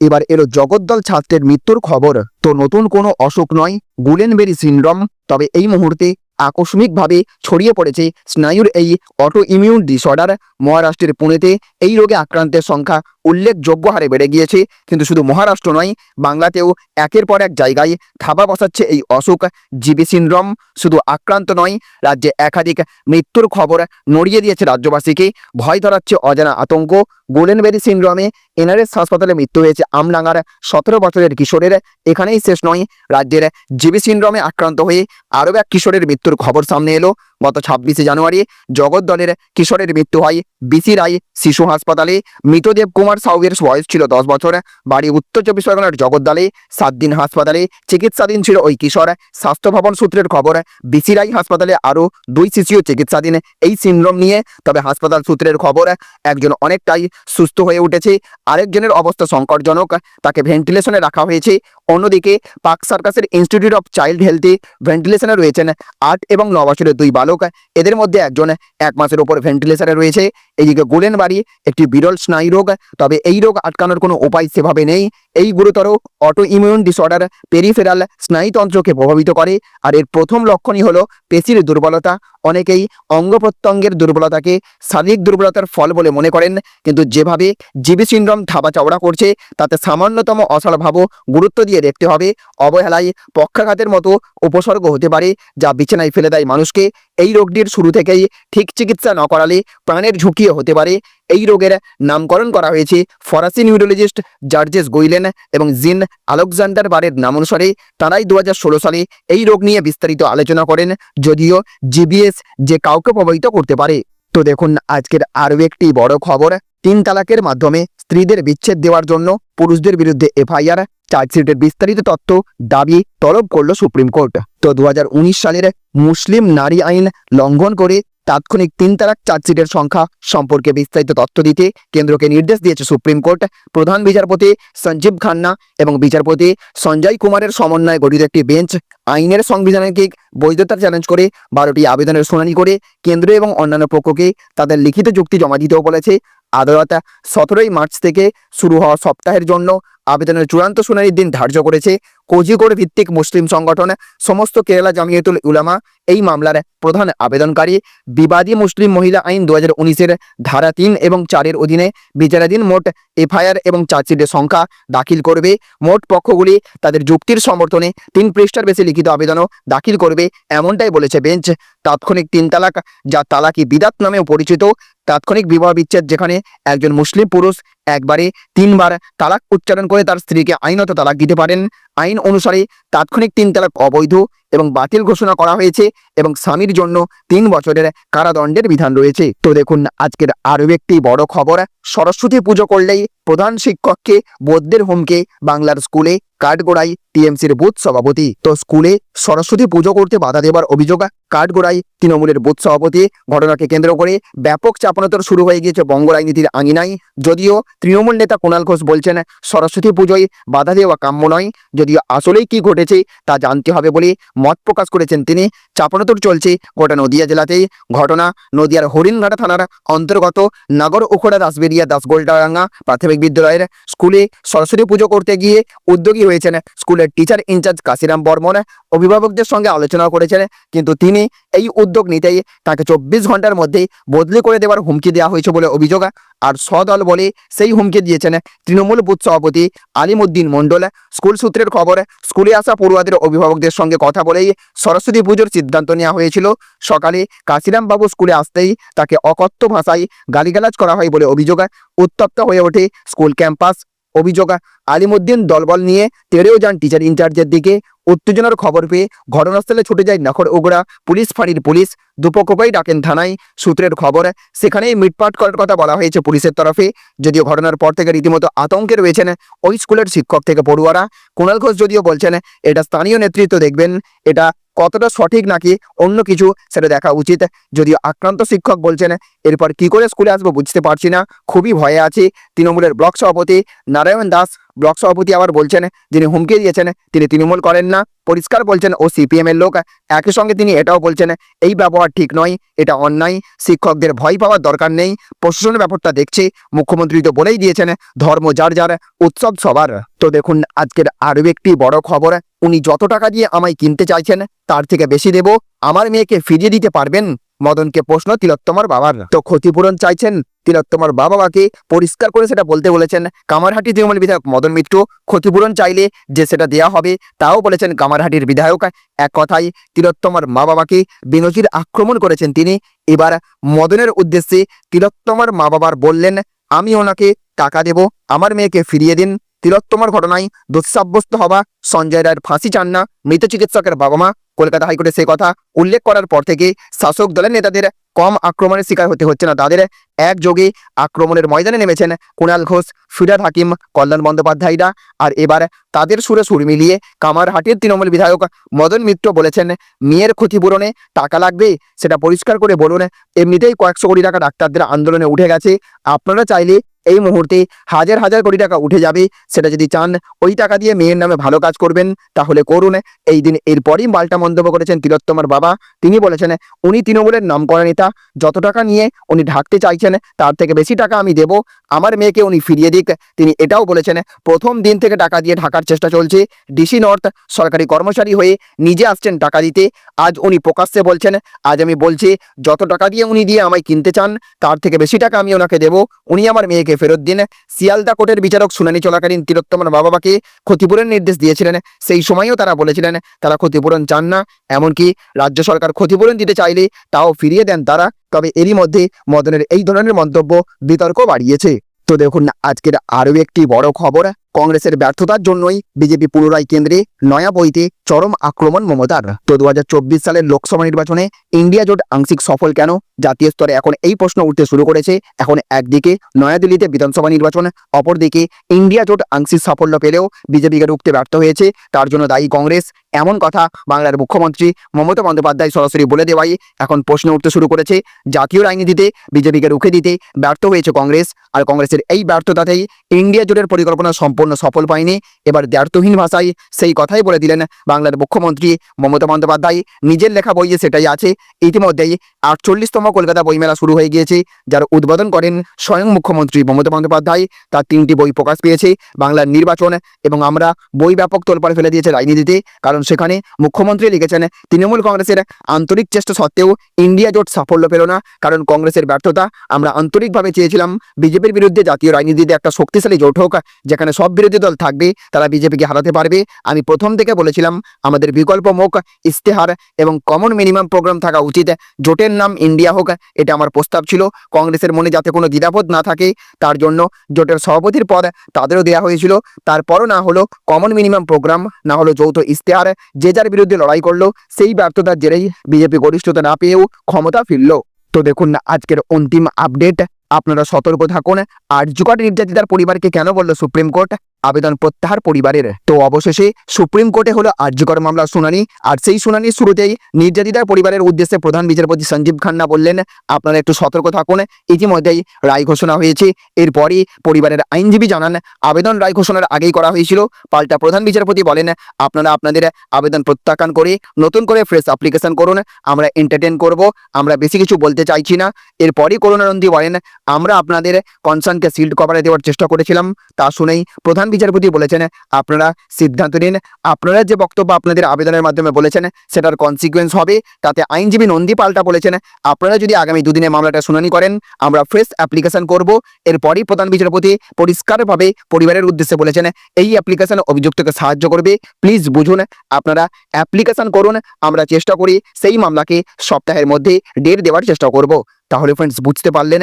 এবার এলো জগদ্দল ছাত্রের মৃত্যুর খবর। তো নতুন কোনো অসুখ নয়, গুলেনবেরি সিন্ড্রম। তবে এই মুহূর্তে আকস্মিকভাবে ছড়িয়ে পড়েছে স্নায়ুর এই অটো ইমিউন ডিসঅর্ডার মহারাষ্ট্রের পুনেতে এই রোগে আক্রান্তের সংখ্যা উল্লেখযোগ্য হারে বেড়ে গিয়েছে। কিন্তু শুধু মহারাষ্ট্র নয়, বাংলাতেও একের পর এক জায়গায় থাবা বসাচ্ছে এই অসুখ জিবি সিন্ড্রোম। শুধু আক্রান্ত নয়, রাজ্যে একাধিক মৃত্যুর খবর নড়িয়ে দিয়েছে রাজ্যবাসীকে। ভয় ধরাচ্ছে অজানা আতঙ্ক। গোল্ডেনবেরি সিন্ড্রোমে এনআরএস হাসপাতালে মৃত্যু হয়েছে আমলাঙ্গার সতেরো বছরের কিশোরের। এখানেই শেষ নয়, রাজ্যের জিবি সিন্ড্রোমে আক্রান্ত হয়ে আরও এক কিশোরের মৃত্যুর খবর সামনে এলো। গত ছাব্বিশে জানুয়ারি জগদ্দলের কিশোরের মৃত্যু হয় বিসি রায় শিশু হাসপাতালে। মৃতদেব কুমার সাউয়ের বয়স ছিল দশ বছর। বাড়ি উত্তর চব্বিশ পরগনার জগদ্দলে সাত দিন হাসপাতালে চিকিৎসাধীন ছিল ওই কিশোর। স্বাস্থ্য ভবন সূত্রের খবর, বিসি রায় হাসপাতালে আরও দুই শিশুও চিকিৎসাধীন এই সিন্ড্রোম নিয়ে, তবে হাসপাতাল সূত্রের খবর, একজন অনেকটাই সুস্থ হয়ে উঠেছে। আরেকজনের অবস্থা সংকটজনক। তাকে ভেন্টিলেশনে রাখা হয়েছে। অন্যদিকে পাক সার্কাসের ইনস্টিটিউট অফ চাইল্ড হেলথে ভেন্টিলেশনে রয়েছেন আট এবং ন বছরের দুই বালক। এদের মধ্যে একজন এক মাসের ওপর ভেন্টিলেশনে রয়েছে। এদিকে গোলেন বাড়ি একটি বিরল স্নায়ু রোগ, তবে এই রোগ আটকানোর কোনো উপায় সেভাবে নেই। এই গুরুতর অটো ইমিউন ডিসঅর্ডার পেরিফেরাল স্নায়ুতন্ত্রকে প্রভাবিত করে। আর এর প্রথম লক্ষণই হলো পেশির দুর্বলতা। অনেকেই অঙ্গ প্রত্যঙ্গের দুর্বলতাকে শারীরিক দুর্বলতার ফল বলে মনে করেন। কিন্তু যেভাবে জিবি সিন্ড্রোম ধাবা চওড়া করছে, তাতে সামান্যতম অসাড়ভাবও গুরুত্ব দিয়ে দেখতে হবে। অবহেলায় পক্ষাঘাতের মতো উপসর্গ হতে পারে, যা বিছানায় ফেলে দেয় মানুষকে। এই রোগটির শুরু থেকেই ঠিক চিকিৎসা না করালে প্রাণের ঝুঁকিও হতে পারে। এই রোগের নামকরণ করা হয়েছে ফরাসি নিউরোলজিস্ট জার্জেস গোইলেন এবং জিন আলেকজান্ডার বারের নাম অনুসারে তারাই দু হাজার ষোলো সালে এই রোগ নিয়ে বিস্তারিত আলোচনা করেন, যদিও জিবিএস যে কাউকে প্রভাবিত করতে পারে। তো দেখুন, আজকের আরও একটি বড় খবর। তিন তালাকের মাধ্যমে স্ত্রীদের বিচ্ছেদ দেওয়ার জন্য পুরুষদের বিরুদ্ধে এফআইআর, চার্জশিটের বিস্তারিত তথ্য দাবি তলব করল সুপ্রিম কোর্ট। তো দু হাজার উনিশ সালের মুসলিম নারী আইন লঙ্ঘন করে তাৎক্ষণিক তিন তালাক চার্জশিটের সংখ্যা সম্পর্কে বিস্তারিত তথ্য দিতে কেন্দ্রকে নির্দেশ দিয়েছে সুপ্রিম কোর্ট। প্রধান বিচারপতি সঞ্জীব খান্না এবং বিচারপতি সঞ্জয় কুমারের সমন্বয়ে গঠিত একটি বেঞ্চ আইনের সংবিধানিক বৈধতা চ্যালেঞ্জ করে বারোটি আবেদনের শুনানি করে কেন্দ্র এবং অন্যান্য পক্ষকে তাদের লিখিত যুক্তি জমা দিতেও বলেছে। আদালত সতেরোই মার্চ থেকে শুরু হওয়া সপ্তাহের জন্য আবেদনের চূড়ান্ত শুনানির দিন ধার্য করেছে। কোজিকোড় ভিত্তিক মুসলিম সংগঠন, সমস্ত কেরালা জামিয়াতুল উলামা এই মামলার প্রধান আবেদনকারী বিবাদী মুসলিম মহিলা আইন দু হাজার উনিশের ধারা তিন এবং চারের অধীনে বিচারাধীন মোট এফআইআর এবং চার্জশিটের সংখ্যা দাখিল করবে। মোট পক্ষগুলি তাদের যুক্তির সমর্থনে তিন পৃষ্ঠার বেশি লিখিত আবেদনও দাখিল করবে, এমনটাই বলেছে বেঞ্চ। তাৎক্ষণিক তিন তালাক, যা তালাকি বিদাত নামেও পরিচিত, তাৎক্ষণিক বিবাহ বিচ্ছেদ যেখানে একজন মুসলিম পুরুষ একবারে তিনবার তালাক উচ্চারণ করে তার স্ত্রীকে আইনত তালাক দিতে পারেন। আইন অনুসারে তাৎক্ষণিক তিন তালাক অবৈধ এবং বাতিল ঘোষণা করা হয়েছে এবং স্বামীর জন্য তিন বছরের কারাদণ্ডের বিধান রয়েছে। তো দেখুন, আজকের আরও একটি বড় খবর। সরস্বতী পুজো করলেই প্রধান শিক্ষককে বৌদ্ধের হোমকে বাংলার স্কুলে কাঠগোড়াই টিএমসির বুথ সভাপতি। তো স্কুলে সরস্বতী পুজো করতে বাধা দেবার অভিযোগ কাঠগোড়াই তৃণমূলের বুথ সভাপতি। ঘটনাকে কেন্দ্র করে ব্যাপক চাপানোতর শুরু হয়ে গিয়েছে বঙ্গ রাজনীতির আঙিনায়। যদিও তৃণমূল নেতা কুণাল ঘোষ বলছেন, সরস্বতী পুজোয় বাধা দেওয়া কাম্য নয়। যদিও আসলেই কি ঘটেছে তা জানতে হবে বলে মত প্রকাশ করেছেন তিনি। চাপানোতর চলছে গোটা নদিয়া জেলাতেই। ঘটনা নদিয়ার হরিণঘাটা থানার অন্তর্গত নাগর উখড়া দাসবেরিয়া দাসগোলডাঙ্গা প্রাথমিক বিদ্যালয়ের স্কুলে সরস্বতী পুজো করতে গিয়ে উদ্যোগী হয়েছেন স্কুলের টিচার ইনচার্জ কাশিরাম বর্মন। অভিভাবকদের সঙ্গে আলোচনা করেছেন, কিন্তু তিনি এই উদ্যোগ নিতেই তাকে চব্বিশ ঘণ্টার মধ্যেই বদলি করে দেওয়ার হুমকি দেওয়া হয়েছে বলে অভিযোগ। আর সদল বলে সেই হুমকি দিয়েছেন তৃণমূল বুথ সভাপতি আলিমুদ্দিন মণ্ডল। স্কুল সূত্রের খবর, স্কুলে আসা পড়ুয়াদের অভিভাবকদের সঙ্গে কথা বলেই সরস্বতী পুজোর সিদ্ধান্ত নেওয়া হয়েছিল। সকালে কাশিরাম বাবু স্কুলে আসতেই তাকে অকথ্য ভাষায় গালিগালাজ করা হয় বলে অভিযোগ। উত্তপ্ত হয়ে ওঠে স্কুল ক্যাম্পাস অভিযোগ। আলিমুদ্দিন দলবল নিয়ে তেড়েও যান টিচার ইনচার্জের দিকে উত্তেজনার খবর পেয়ে ঘটনাস্থলে ছুটে যায় নখর ওগড়া পুলিশ ফাঁড়ির পুলিশ। দুপক্ষকেই ডাকেন থানায়। সূত্রের খবর, সেখানেই মিটপাট করার কথা বলা হয়েছে পুলিশের তরফে। যদিও ঘটনার পর থেকে রীতিমতো আতঙ্কে রয়েছেন ওই স্কুলের শিক্ষক থেকে পড়ুয়ারা। কুণাল ঘোষ যদিও বলছেন, এটা স্থানীয় নেতৃত্ব দেখবেন। এটা কতটা সঠিক নাকি অন্য কিছু সেটা দেখা উচিত। যদিও আক্রান্ত শিক্ষক বলছেন, এরপর কি করে স্কুলে আসব বুঝতে পারছি না। খুবই ভয়ে আছি। তৃণমূলের ব্লক সভাপতি নারায়ণ দাস ব্লক সভাপতি আবার বলছেন, যিনি হুমকি দিয়েছেন, তিনি তৃণমূল করেন না। পরিষ্কার বলছেন, ও সিপিএম এর লোক। একই সঙ্গে তিনি এটাও বলছেন, এই ব্যবহার ঠিক নয়, এটা অন্যায়। শিক্ষকদের ভয় পাওয়ার দরকার নেই। প্রশাসনের ব্যাপারটা দেখছে। মুখ্যমন্ত্রী তো বলেই দিয়েছেন, ধর্ম যার যার, উৎসব সবার। তো দেখুন, আজকের আরও একটি বড় খবর, উনি যত টাকা দিয়ে আমায় কিনতে চাইছেন, তার থেকে বেশি দেব। আমার মেয়েকে ফিরিয়ে দিতে পারবেন? মদনকে প্রশ্ন, তিলোত্তমার বাবার। তো ক্ষতিপূরণ চাইছেন তিলোত্তমার বাবা বাবাকে পরিষ্কার করে সেটা বলতে বলেছেন কামারহাটি তৃণমূল বিধায়ক মদন মিত্র। ক্ষতিপূরণ চাইলে যে সেটা দেয়া হবে তাও বলেছেন কামারহাটির বিধায়ক। এক কথায় তিলোত্তমার মা বাবাকে বিনজির আক্রমণ করেছেন তিনি। এবার মদনের উদ্দেশ্যে তিলোত্তমার মা বাবার বললেন, আমি ওনাকে টাকা দেব, আমার মেয়েকে ফিরিয়ে দিন। তিলোত্তমার ঘটনায় দোষী সাব্যস্ত হওয়া সঞ্জয় রায়ের ফাঁসি চান না মৃত চিকিৎসকের বাবা মা। কলকাতা হাইকোর্টে সে কথা উল্লেখ করার পর থেকে শাসক দলের নেতাদের কম আক্রমণের শিকার হতে হচ্ছে না। তাদের একযোগে আক্রমণের ময়দানে নেমেছেন কুণাল ঘোষ, ফিরাদ হাকিম, কল্যাণ বন্দ্যোপাধ্যায়রা। আর এবার তাদের সুরে সুর মিলিয়ে কামারহাটির তৃণমূল বিধায়ক মদন মিত্র বলেছেন, মেয়ের ক্ষতিপূরণে টাকা লাগবে, সেটা পরিষ্কার করে বলুন। এমনিতেই কয়েকশো কোটি টাকা ডাক্তারদের আন্দোলনে উঠে গেছে। আপনারা চাইলে এই মুহূর্তে হাজার হাজার কোটি টাকা উঠে যাবে। সেটা যদি চান, ওই টাকা দিয়ে মেয়ের নামে ভালো কাজ করবেন, তাহলে করুন। এই দিন এরপরই পাল্টা মন্তব্য করেছেন তিলোত্তমার বাবা। তিনি বলেছেন, উনি তৃণমূলের নাম করা নেতা। যত টাকা নিয়ে উনি ঢাকতে চাইছেন, তার থেকে বেশি টাকা আমি দেব। আমার মেয়েকে উনি ফিরিয়ে দিক। তিনি এটাও বলেছেন, প্রথম দিন থেকে টাকা দিয়ে ঢাকার চেষ্টা চলছে। ডিসি নর্থ সরকারি কর্মচারী হয়ে নিজে আসছেন টাকা দিতে। আজ উনি প্রকাশ্যে বলছেন, আজ আমি বলছি, যত টাকা দিয়ে উনি দিয়ে আমায় কিনতে চান, তার থেকে বেশি টাকা আমি ওনাকে দেব। উনি আমার মেয়েকে ফেরত দিন শিয়ালদা কোর্টের বিচারক শুনানি চলাকালীন তিলোত্তমার বাবা মাকে ক্ষতিপূরণ নির্দেশ দিয়েছিলেন। সেই সময়ও তারা বলেছিলেন, তারা ক্ষতিপূরণ চান না। এমনকি রাজ্য সরকার ক্ষতিপূরণ দিতে চাইলে তাও ফিরিয়ে দেন তারা। তবে এরই মধ্যে মদনের এই ধরনের মন্তব্য বিতর্ক বাড়িয়েছে। তো দেখুন, আজকের আরও একটি বড় খবর। কংগ্রেসের ব্যর্থতার জন্যই বিজেপি পুনরায় কেন্দ্রে নয়া বইতে চরম আক্রমণ মমতার। তো দু হাজার চব্বিশ সালের লোকসভা নির্বাচনে ইন্ডিয়া জোট আংশিক সফল কেন? জাতীয় স্তরে এখন এই প্রশ্ন উঠতে শুরু করেছে। এখন একদিকে নয়াদিল্লিতে বিধানসভা নির্বাচন, অপরদিকে ইন্ডিয়া জোট আংশিক সাফল্য পেলেও বিজেপিকে রুখতে ব্যর্থ হয়েছে। তার জন্য দায়ী কংগ্রেস। এমন কথা বাংলার মুখ্যমন্ত্রী মমতা বন্দ্যোপাধ্যায় সরাসরি বলে দেওয়াই এখন প্রশ্ন উঠতে শুরু করেছে। জাতীয় রাজনীতিতে বিজেপিকে রুখে দিতে ব্যর্থ হয়েছে কংগ্রেস, আর কংগ্রেসের এই ব্যর্থতাতেই ইন্ডিয়া জোটের পরিকল্পনা সম্পূর্ণ সফল পায়নি। এবার দ্ব্যর্থহীন ভাষায় সেই কথাই বলে দিলেন বাংলার মুখ্যমন্ত্রী মমতা বন্দ্যোপাধ্যায়। নিজের লেখা বইয়ে সেটাই আছে। ইতিমধ্যেই আটচল্লিশতম কলকাতা বইমেলা শুরু হয়ে গিয়েছে, যার উদ্বোধন করেন স্বয়ং মুখ্যমন্ত্রী মমতা বন্দ্যোপাধ্যায়। তার তিনটি বই প্রকাশ পেয়েছে। বাংলার নির্বাচন এবং আমরা বই ব্যাপক তোলপাড় ফেলে দিয়েছে রাজনীতিতে, কারণ সেখানে মুখ্যমন্ত্রী লিখেছেন, তৃণমূল কংগ্রেসের আন্তরিক চেষ্টা সত্ত্বেও ইন্ডিয়া জোট সাফল্য পেল না, কারণ কংগ্রেসের ব্যর্থতা আমরা আন্তরিকভাবে চেয়েছিলাম। বিজেপির বিরুদ্ধে জাতীয় রাজনীতিতে একটা শক্তিশালী জোট হোক, যেখানে সব বিরোধী দল থাকবে, তারা বিজেপিকে হারাতে পারবে। আমি প্রথম থেকে বলেছিলাম, আমাদের বিকল্প মুখ ইস্তেহার এবং কমন মিনিমাম প্রোগ্রাম থাকা উচিত। জোটের নাম ইন্ডিয়া হোক, এটা আমার প্রস্তাব ছিল। কংগ্রেসের মনে যাতে কোনো দ্বিধাবোধ না থাকে, তার জন্য জোটের সভাপতির পদ তাদেরও দেওয়া হয়েছিল। তারপরও না হলো কমন মিনিমাম প্রোগ্রাম না হলো যৌথ ইস্তেহার যে যার বিরুদ্ধে লড়াই করল, সেই ব্যর্থতার জেরেই বিজেপি গরিষ্ঠতা না পেয়েও ক্ষমতা ফিরল। তো দেখুন না, আজকের অন্তিম আপডেট আপনারা সতর্ক থাকুন। আর জুকাট নির্যাতিতার পরিবারকে কেন বলল সুপ্রিম কোর্ট আবেদন প্রত্যাহার পরিবারের। তো অবশেষে সুপ্রিম কোর্টে হলো আর্যকর মামলার শুনানি, আর সেই শুনানির শুরুতেই নির্যাতিতার পরিবারের উদ্দেশ্যে প্রধান বিচারপতি সঞ্জীব খান্না বললেন, আপনারা একটু সতর্ক থাকুন। ইতিমধ্যেই রায় ঘোষণা হয়েছে। এরপরই পরিবারের আইনজীবী জানান, আবেদন রায় ঘোষণার আগেই করা হয়েছিল। পাল্টা প্রধান বিচারপতি বলেন, আপনারা আপনাদের আবেদন প্রত্যাখ্যান করে নতুন করে ফ্রেশ অ্যাপ্লিকেশন করুন, আমরা এন্টারটেন করব, আমরা বেশি কিছু বলতে চাইছি না। এরপরই করুণানন্দী বলেন, আমরা আপনাদের কনসার্নকে সিল্ড কভারে দেওয়ার চেষ্টা করেছিলাম। তা শুনেই প্রধান বিচারপতি বলেছেন, আপনারা সিদ্ধান্ত নিন। আপনারা যে বক্তব্য আপনাদের আবেদনের মাধ্যমে বলেছেন, সেটার কনসিকুয়েন্স হবে। তাতে আইনজীবী নন্দী পাল্টা বলেছেন, আপনারা যদি আগামী দুদিনে মামলাটা শুনানি করেন, আমরা ফ্রেশ অ্যাপ্লিকেশন করব। এরপরই প্রধান বিচারপতি পরিষ্কারভাবে পরিবারের উদ্দেশ্যে বলেছেন, এই অ্যাপ্লিকেশন অভিযুক্তকে সাহায্য করবে। প্লিজ বুঝুন, আপনারা অ্যাপ্লিকেশন করুন, আমরা চেষ্টা করি সেই মামলাকে সপ্তাহের মধ্যে ডেট দেওয়ার চেষ্টা করব। তাহলে ফ্রেন্ডস বুঝতে পারলেন?